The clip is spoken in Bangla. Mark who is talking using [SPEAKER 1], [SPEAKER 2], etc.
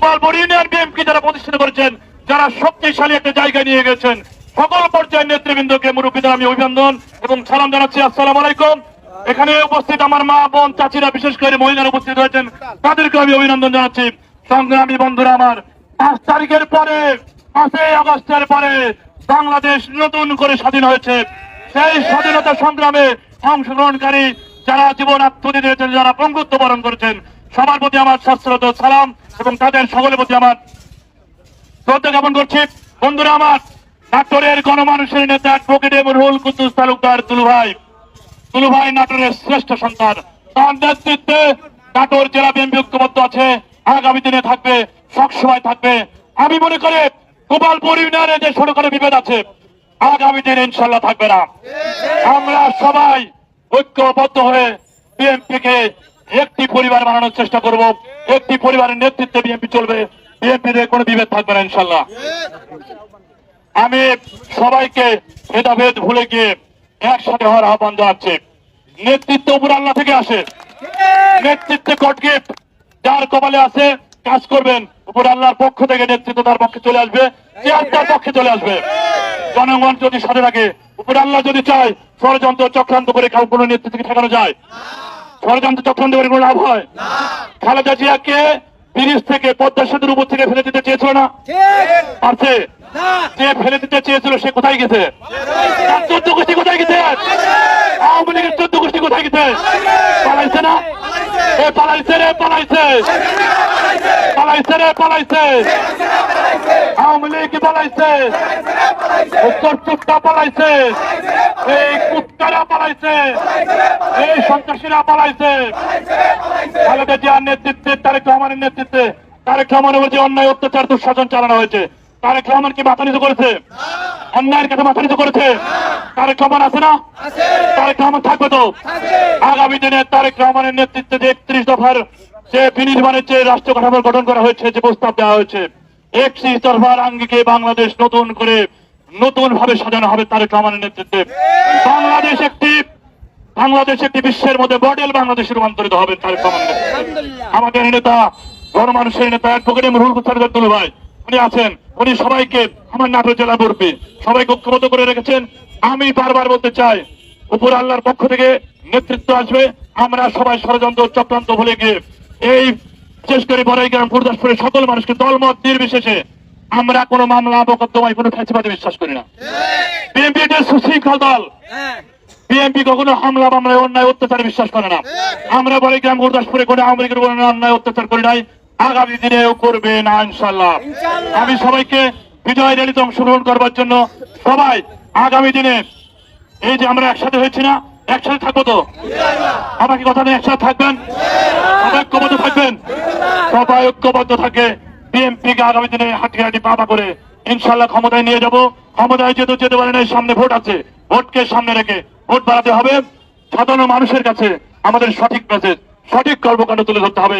[SPEAKER 1] গোপালপুর ইউনিয়ন বিএনপি যারা প্রতিষ্ঠিত করেছেন, যারা শক্তিশালী একটা জায়গায় নিয়ে গেছেন, সকল পর্যায়ের নেতৃবৃন্দকে মুরব্বীদের আমি অভিনন্দন এবং সালাম জানাচ্ছি। আসসালাম আলাইকুম। এখানে উপস্থিত আমার মা, বোন, চাচিরা, বিশেষ করে মহিলারা উপস্থিত হয়েছেন তাদেরকে আমি অভিনন্দন জানাচ্ছি। সংগ্রামী বন্ধুরা আমার, পাঁচ তারিখের পরে, পাঁচই আগস্টের পরে বাংলাদেশ নতুন করে স্বাধীন হয়েছে। সেই স্বাধীনতা সংগ্রামে অংশগ্রহণকারী যারা জীবন আত্মদি দিয়েছেন, যারা পঙ্গুত্ব বরণ করেছেন সবার প্রতি আমার শাস্ত্রত সালাম এবং তাদের সকলের প্রতি আমার শ্রদ্ধা জ্ঞাপন করছি। বন্ধুরা আমার, নাটোরের গণমানুষের নেতা অ্যাডভোকেট রুহুল কুদ্দুস তালুকদার তুলু ভাই। তুলু ভাই নাটোরের শ্রেষ্ঠ সন্তান। তার নেতৃত্বে নাটোর জেলা বিএনপি ঐক্যবদ্ধ আছে। আগামী দিনে থাকবে সবসময় থাকবে। আমি মনে করি গোপালপুর ইউনিয়নে যে ছোটখাটো বিভেদ আছে, আগামী দিনে ইনশাল্লাহ থাকবে না। আমরা সবাই ঐক্যবদ্ধ হয়ে বিএনপি কে একটি পরিবার বানানোর চেষ্টা করব। একটি পরিবারের নেতৃত্বে বিএনপি চলবে। বিএনপির কোনো বিভেদ থাকবে না, ইনশাল্লাহ। আমি সবাইকে ভেদাভেদ ভুলে গিয়ে একসাথে হওয়ার আহ্বান জানাচ্ছি। নেতৃত্ব উপর আল্লাহ থেকে আসে। নেতৃত্বে কটগিফট যার কপালে আছে, কাজ করবেন। উপর আল্লাহর পক্ষ থেকে নেতৃত্ব তার পক্ষে চলে আসবে। চেয়ার তার পক্ষে চলে আসবে। জনগণ যদি সাথে থাকে, উপর আল্লাহ যদি চায়, ষড়যন্ত্র চক্রান্ত করে কাউ কোনো নেতৃত্বকে ঠেকানো যায়। ষড়যন্ত্র চক্রান্ত করে কোনো লাভ হয়? খালেদা জিয়াকে ব্রিজ থেকে পদ্মা সেতুর উপর থেকে ফেলে দিতে চেয়েছিল না? পারছে? যে ফেলে দিতে চেয়েছিল সে কোথায় গেছে? তার চোদ্দ গোষ্ঠী কোথায় গেছে? আওয়ামী লীগের চোদ্দ গোষ্ঠী কোথায় গেছে? পালাইছে না? এ পালাইছে রে পালাইছে। পালাইছে রে পালাইছে। আওয়ামী লীগ পালাইছে। উত্তর চুপটা পালাইছে। এই কুত্তারা পালাইছে। এই সন্ত্রাসীরা পালাইছে। খালেদা জিয়ার নেতৃত্বে তারেক রহমানের নেতৃত্বে তারেক রহমানের উপর যে অন্যায় অত্যাচার দুঃশাসন চালানো হয়েছে। তারেক রহমান কি মাথা নিচু করেছে? অন্যায়ের কাছে মাথা নিচু করেছে? তারেক রহমান আছে না? তারেক রহমান থাকবে তো? আগামী দিনে তারেক রহমানের নেতৃত্বে যে একত্রিশ দফার যে বিনির্মাণের যে রাষ্ট্র কাঠামো গঠন করা হয়েছে যে প্রস্তাব দেওয়া হয়েছে একত্রিশ দফার আঙ্গিকে বাংলাদেশ নতুন করে নতুন ভাবে সাজানো হবে তারেক রহমানের নেতৃত্বে। বাংলাদেশ একটি বাংলাদেশ একটি বিশ্বের মধ্যে মডেল বাংলাদেশে রূপান্তরিত হবে তারেক আমাদের নেতা, গণমানুষের নেতা, অ্যাডভোকেট রুহুল ভাই, উনি আছেন। উনি সবাইকে আমার নাটোর জেলা মুরব্বী সবাইকে ঐক্যবদ্ধ করে রেখেছেন। আমি বারবার বলতে চাই, উপর আল্লাহর পক্ষ থেকে নেতৃত্ব আসবে। আমরা সবাই ষড়যন্ত্র চক্রান্ত ভুলে গিয়ে এই বিশেষ করে বড়াইগ্রাম গুরদাসপুরের সকল মানুষকে দলমত নির্বিশেষে আমরা কোনো মামলা মোকদ্দমায় কোনো ফ্যাসিবাদে বিশ্বাস করি না। বিএনপি এটা সুশৃঙ্খল দল বিএনপি কখনো হামলা মামলায় অন্যায় অত্যাচারে বিশ্বাস করে না। আমরা বলে গ্রাম গুরদাসপুরে কোনো আওয়ামী লীগের উপর অন্যায় অত্যাচার করি নাই। আগামী দিনেও করবে না ইনশাল্লাহ আমি সবাইকে বিজয় র্যালিতে অংশগ্রহণ করবার জন্য সবাই আগামী দিনে এই যে আমরা একসাথে হয়েছি না একসাথে থাকব তো? আমাকে কথা নেই একসাথে থাকবেন? সবাই থাকবেন? সবাই ঐক্যবদ্ধ থাকে। বিএনপি কে আগামী দিনে হাঁটি পাতা করে ইনশাল্লাহ ক্ষমতায় নিয়ে যাব। ক্ষমতায় যেতে যেতে পারে না সামনে ভোট আছে। ভোটকে সামনে রেখে ভোট বাড়াতে হবে। সাধারণ মানুষের কাছে আমাদের সঠিক মেসেজ সঠিক কর্মকাণ্ড তুলে ধরতে হবে।